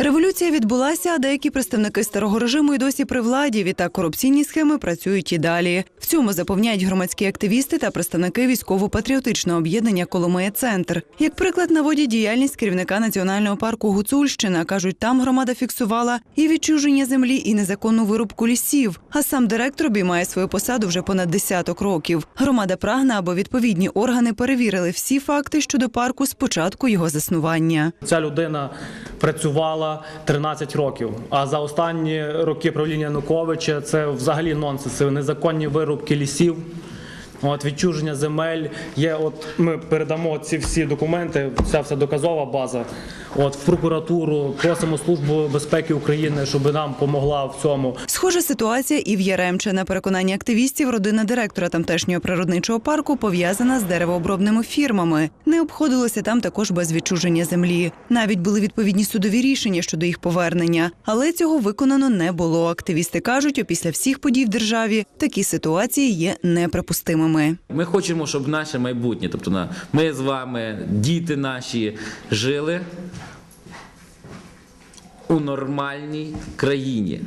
Революція відбулася, а деякі представники старого режиму й досі при владі. Відтак корупційні схеми працюють і далі. В цьому запевняють громадські активісти та представники військово-патріотичного об'єднання Коломия Центр. Як приклад наводять діяльність керівника національного парку Гуцульщина. кажуть, там громада фіксувала і відчуження землі, і незаконну вирубку лісів. А сам директор обіймає свою посаду вже понад десяток років. Громада прагне, аби відповідні органи перевірили всі факти щодо парку з початку його заснування. Ця людина працювала 13 років. А за останні роки правління Януковича це взагалі нонсенс. Незаконні вирубки лісів. От відчуження земель є. От ми передамо ці всі документи. Ця вся доказова база. От в прокуратуру просимо службу безпеки України, щоб нам допомогла в цьому. Схожа ситуація і в Яремче. На переконання активістів, родина директора тамтешнього природничого парку пов'язана з деревообробними фірмами. Не обходилося там також без відчуження землі. Навіть були відповідні судові рішення щодо їх повернення, але цього виконано не було. Активісти кажуть, опісля всіх подій в державі такі ситуації є неприпустимими. Ми хочемо, щоб наше майбутнє, тобто ми з вами, діти наші, жили у нормальній країні.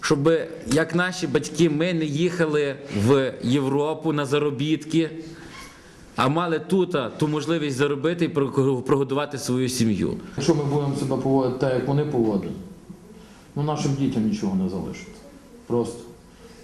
Щоб як наші батьки, ми не їхали в Європу на заробітки, а мали тут ту можливість заробити і прогодувати свою сім'ю. Якщо ми будемо себе поводити так, як вони поводять, ну нашим дітям нічого не залишиться. Просто.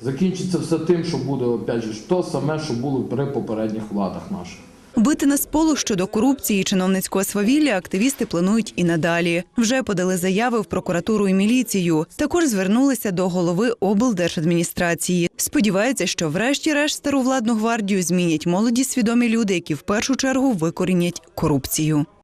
Закінчиться все тим, що буде опять же то саме, що було при попередніх владах наших. Бити на сполох щодо корупції і чиновницького свавілля активісти планують і надалі. Вже подали заяви в прокуратуру і міліцію. Також звернулися до голови облдержадміністрації. Сподіваються, що врешті-решт стару владну гвардію змінять молоді свідомі люди, які в першу чергу викорінять корупцію.